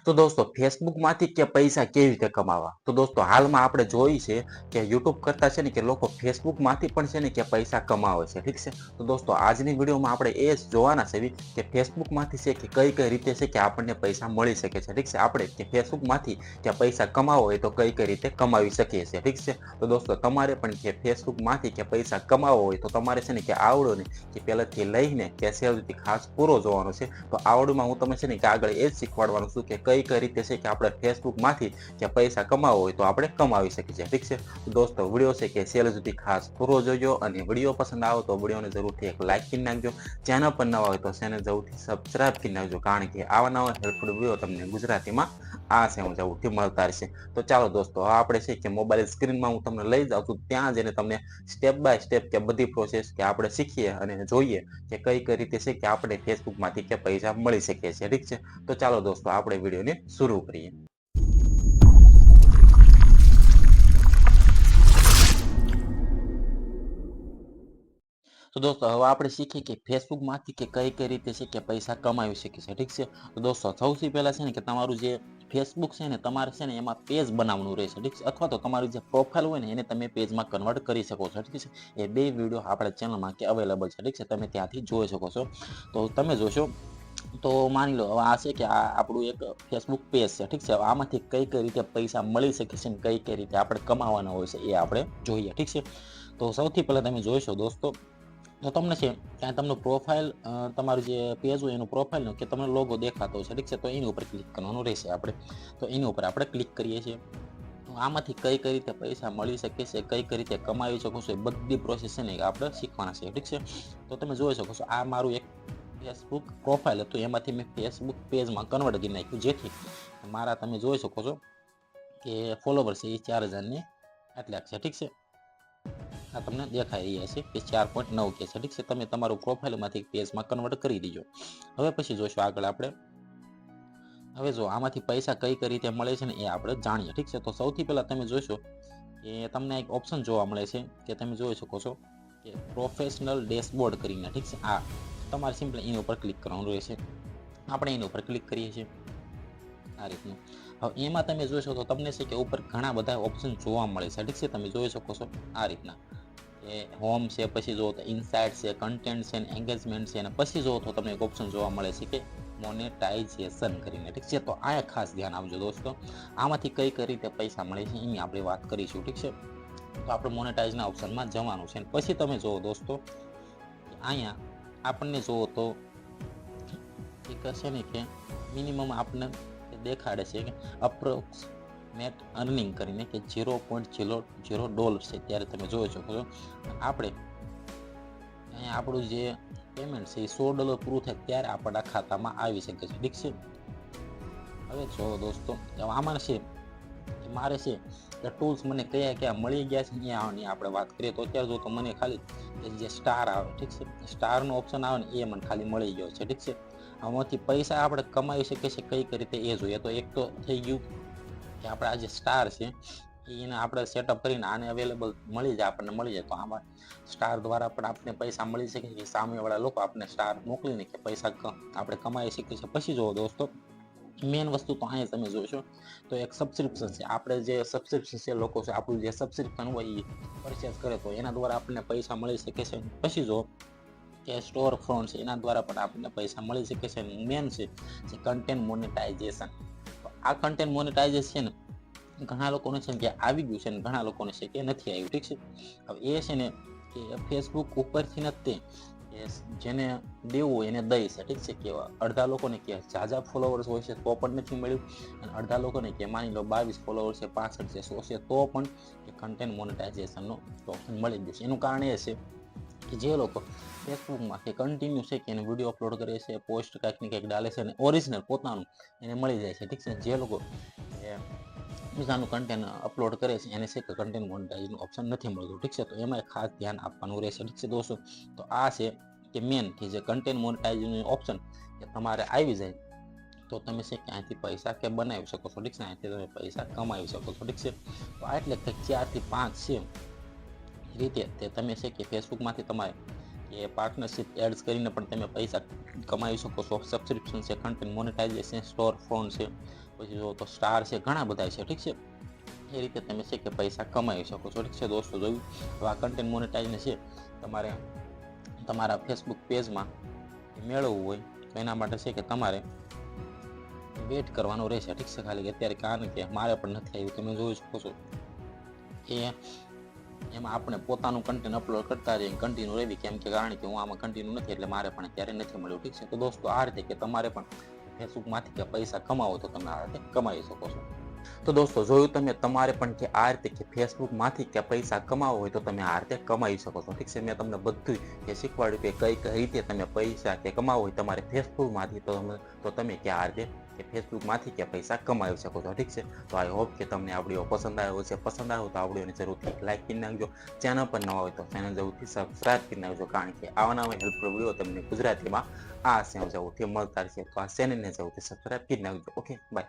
તો દોસ્તો, ફેસબુકમાંથી કે પૈસા કેવી રીતે કમાવા? તો દોસ્તો, હાલમાં આપણે જોઈ છે કે યુટ્યુબ કરતા છે ને કે લોકો ફેસબુકમાંથી પણ છે ને કે પૈસા કમાવે છે, ઠીક છે? તો દોસ્તો, આજની વિડીયોમાં આપણે એ જ જોવાના છે કે ફેસબુકમાંથી છે કે કઈ કઈ રીતે છે કે આપણને પૈસા મળી શકે છે, ઠીક છે? આપણે કે ફેસબુકમાંથી કે પૈસા કમાવો હોય તો કઈ કઈ રીતે કમાવી શકીએ છીએ, ઠીક છે? તો દોસ્તો, તમારે પણ કે ફેસબુકમાંથી કે પૈસા કમાવો હોય તો તમારે છે ને કે આવડો ને કે પહેલાથી લઈને કે સેલથી ખાસ પૂરો જોવાનો છે. તો આવડમાં હું તમે છે ને કે આગળ એ જ શીખવાડવાનું છું કે કઈ કઈ રીતે છે કે આપણે ફેસબુકમાંથી કે પૈસા કમાવો હોય તો આપણે કમાવી શકીએ છીએ. ઠીક છે? દોસ્તો, વીડિયો છે કે સેલ સુધી ખાસ પૂરો જોજો અને વીડિયો પસંદ આવે તો વિડીયોને જરૂરથી એક લાઇક કરી નાખજો. ચેનલ પર નવા હોય તો ચેનલ જરૂરથી સબસ્ક્રાઇબ કરી નાખજો, કારણ કે આવા નવા હેલ્પફુલ વીડિયો તમને ગુજરાતીમાં આ છે હું જરૂરથી મળતા રહેશે. તો ચાલો દોસ્તો, હવે આપણે છે કે મોબાઈલ સ્ક્રીનમાં હું તમને લઈ જાઉં છું. ત્યાં જઈને તમને સ્ટેપ બાય સ્ટેપ કે બધી પ્રોસેસ કે આપણે શીખીએ અને જોઈએ કે કઈ કઈ રીતે છે કે આપણે ફેસબુકમાંથી કે પૈસા મળી શકીએ છીએ. ઠીક છે? તો ચાલો દોસ્તો, આપણે વિડીયોને શરૂ કરીએ તો દોસ્તો, હવે આપણે શીખીએ કે ફેસબુકમાંથી કે કઈ કઈ રીતે છે કે પૈસા કમાવી શકીએ છીએ ઠીક છે? તો દોસ્તો, સૌથી પહેલા છે ને કે તમારું જે ફેસબુક છે ને, તમારે છે ને એમાં પેજ બનાવવાનું રહેશે. ઠીક છે? અથવા તો તમારું જે પ્રોફાઇલ હોય ને, એને તમે પેજમાં કન્વર્ટ કરી શકો છો. ઠીક છે? એ બે વીડિયો આપણા ચેનલમાં કે અવેલેબલ છે. ઠીક છે? તમે ત્યાંથી જોઈ શકો છો. તો તમે જોશો તો માની લો, હવે આ છે કે આ આપણું એક ફેસબુક પેજ છે, ઠીક છે? આમાંથી કઈ કઈ રીતે પૈસા મળી શકે છે કઈ કઈ રીતે આપણે કમાવાના હોય છે એ આપણે જોઈએ, ઠીક છે? તો સૌથી પહેલાં તમે જોઈશો દોસ્તો, તો તમને છે ત્યાં તમને પ્રોફાઇલ તમારું જે પેજ હોય એનું પ્રોફાઇલ કે તમને લોગો દેખાતો છે ઠીક છે? તો એની ઉપર ક્લિક કરવાનું રહેશે આપણે. તો એની ઉપર આપણે ક્લિક કરીએ છીએ. આમાંથી કઈ કઈ રીતે પૈસા મળી શકે છે, કઈ કઈ રીતે કમાવી શકો છો એ બધી પ્રોસેસ છે ને આપણે શીખવાના છે ઠીક છે? તો તમે જોઈ શકો છો, આ મારું એક ફેસબુક પ્રોફાઇલ હતું, એમાંથી મેં ફેસબુક પેજમાં કન્વર્ટ કરી નાખ્યું, જેથી મારા તમે જોઈ શકો છો કે ફોલોવર છે એ ચાર હજારની આટલા છે, ઠીક છે? આ તમને દેખાઈ રહ્યા છે કે ચાર પોઈન્ટ નવ કે છે, ઠીક છે? તમે તમારું પ્રોફાઇલમાંથી પેજમાં કન્વર્ટ કરી દીજો. હવે પછી જોઈશું આગળ આપણે. હવે જો આમાંથી પૈસા કઈ કઈ રીતે મળે છે ને એ આપણે જાણીએ, ઠીક છે? તો સૌથી પહેલાં તમે જોઈશો કે તમને એક ઓપ્શન જોવા મળે છે કે તમે જોઈ શકો છો કે પ્રોફેશનલ ડેશબોર્ડ કરીને, ઠીક છે? આ તમારે સિમ્પલી એની ઉપર ક્લિક કરવાનું રહેશે. આપણે એની ઉપર ક્લિક કરીએ છીએ. આ રીતનું. હવે એમાં તમે જોશો તો તમને છે કે ઉપર ઘણા બધા ઓપ્શન જોવા મળે છે. ઠીક છે, તમે જોઈ શકો છો આ રીતના. એ હોમ છે, પછી જુઓ તો ઇનસાઇડ છે કન્ટેન્ટ છે એન્ગેજમેન્ટ છે અને પછી જુઓ તો તમને એક ઓપ્શન જોવા મળે છે કે મોનેટાઇઝેશન કરીને. ઠીક છે, તો આ ખાસ ધ્યાન આપજો દોસ્તો. આમાંથી કઈ કઈ રીતે પૈસા મળે છે, એની આપણે વાત કરીશું. ઠીક છે, તો આપણે મોનેટાઇઝના ઓપ્શનમાં જવાનું છે. પછી તમે જુઓ દોસ્તો, અહીંયા આપણને જુઓ તો એક છે ને કે મિનિમમ આપણને દેખાડે છે કે અપ્રોક્સ નેટ અર્નિંગ કરીને કે zero point zero zero dollar છે. ત્યારે તમે જોઈ શકો છો. આપણે અહીંયા આપણું જે પેમેન્ટ છે એ સો ડોલર પૂરું થાય ત્યારે આપણા ખાતામાં આવી શકે છે. ઠીક છે? હવે જો દોસ્તો, આમાં છે મારે છે એ ટૂલ્સ મને કયા કયા મળી ગયા છે અહીંયાની આપણે વાત કરીએ, તો અત્યારે જો તો મને ખાલી જે સ્ટાર આવે, ઠીક છે? સ્ટારનો ઓપ્શન આવે ને, એ મને ખાલી મળી ગયો છે, ઠીક છે? આમાંથી પૈસા આપણે કમાઈ શકીએ છીએ, કઈ રીતે એ જોઈએ. તો એક તો થઈ ગયું કે આપણે આ જે સ્ટાર છે, એને આપણે સેટઅપ કરીને આને અવેલેબલ મળી જાય, આપણને મળી જાય. તો આમાં સ્ટાર દ્વારા પણ આપણને પૈસા મળી શકે કે સામેવાળા લોકો આપણને સ્ટાર મોકલીને કે પૈસા આપણે કમાઈ શકીએ છીએ. પછી જુઓ દોસ્તો મેન વસ્તુ તો અહીંયા તમે જોશો. તો એક સબસ્ક્રિપ્શન છે. આપણે જે સબસ્ક્રિપ્શન છે લોકો છે, આપણું જે સબસ્ક્રિપ્શન હોય એ પરચેસ કરે તો એના દ્વારા આપણને પૈસા મળી શકે છે. પછી જો કે સ્ટોર ફ્રોન્ટ છે, એના દ્વારા પણ આપણને પૈસા મળી શકે છે. મેન છે, જે કન્ટેન્ટ મોનેટાઇઝેશન આ કન્ટેન્ટ મોનેટાઇઝેશન ઘણા લોકોને છે કે આવી ગયું છે ને ઘણા લોકોને છે કે નથી આવ્યું. ઠીક છે? હવે એ છે ને કે ફેસબુક ઉપરથી નથી કે જેને દેવું એને દઈશ ઠીક છે કેવા? અડધા લોકોને કે ઝાઝા ફોલોવર્સ હોય છે તો પણ નથી મળ્યું. અને અડધા લોકોને કે માની લો બાવીસ ફોલોવર્સ છે, પાસઠ છે, સો છે, તો પણ એ કન્ટેન્ટ મોનેટાઇઝેશનનો ઓપ્શન મળી ગયું છે એનું કારણ એ છે કે જે લોકો ફેસબુકમાં કે કન્ટિન્યુ છે કે એને વીડિયો અપલોડ કરે છે પોસ્ટ કાંઈક ને કંઈક ડાલે છે અને ઓરિજિનલ પોતાનું એને મળી જાય છે, ઠીક છે? જે લોકો બીજાનું કન્ટેન્ટ અપલોડ કરે છે, એને છે કે કન્ટેન્ટ મોનેટાઇઝનું ઓપ્શન નથી મળતું, ઠીક છે? તો એમાં ખાસ ધ્યાન આપવાનું રહેશે, ઠીક છે દોસ્તો? તો આ છે કે મેન કે જે કન્ટેન્ટ મોનેટાઇઝનું ઓપ્શન કે તમારે આવી જાય, તો તમે છે કે અહીંથી પૈસા કે બનાવી શકો છો? ઠીક છે, અહીંથી તમે પૈસા કમાવી શકો છો, ઠીક છે? તો આ એટલે કંઈક ચારથી પાંચ છે રીતે તે તમે છે કે ફેસબુકમાંથી તમારે એ પાર્ટનરશિપ એડ્સ કરીને પણ તમે પૈસા કમાઈ શકો છો. સબસ્ક્રિપ્શન છે કન્ટેન્ટ મોનેટાઇઝેશન સ્ટોર ફોન છે, પછી જો તો સ્ટાર છે, ઘણા બધા છે, ઠીક છે? એ રીતે તમે છે કે પૈસા કમાઈ શકો છો, ઠીક છે દોસ્તો? જોયું? હવે આ કન્ટેન્ટ મોનેટાઇઝને છે, તમારે તમારા ફેસબુક પેજમાં મેળવવું હોય, તો એના માટે છે કે તમારે વેટ કરવાનો રહેશે ઠીક છે ખાલી અત્યારે કારણ કે મારે પણ નથી આવ્યું, તમે જોઈ શકો છો. એ એમાં આપણે પોતાનું કન્ટેન્ટ અપલોડ કરતા રહીએ કન્ટિન્યુ રહેવી, કેમ કે કારણ કે હું આમાં કન્ટિન્યુ નથી, એટલે મારે પણ અત્યારે નથી મળ્યું, ઠીક છે. તો દોસ્તો, આ રીતે કે તમારે પણ ફેસબુકમાંથી કે પૈસા કમાવો તો તમે આ રીતે કમાઈ શકો છો. તો દોસ્તો, જોયું તમે તમારે પણ કે આ રીતે કે ફેસબુકમાંથી કે પૈસા કમાવો હોય તો તમે આ રીતે કમાઈ શકો છો. ઠીક છે, મેં તમને બધું કે શીખવાડ્યું કે કઈ કઈ રીતે તમે પૈસા કે કમાવો હોય તમારે ફેસબુકમાંથી તો તમે તો તમે કે આ રીતે કે ફેસબુકમાંથી કે પૈસા કમાવી શકો છો. ઠીક છે, તો આઈ હોપ કે તમને આ પસંદ આવ્યો છે પસંદ આવ્યો તો આ જરૂરથી લાઈક કરી નાખજો. ચેનલ પર નવા હોય તો ચેનલ જરૂરથી સબસ્ક્રાઇબ કરી નાખજો, કારણ કે આવા નવા હેલ્પફુલ વીડિયો તમને ગુજરાતીમાં આ સેવ જરૂરથી મળતા રહેશે. તો આ ચેનલને જરૂરથી સબસ્ક્રાઇબ કરી નાખજો. Okay bye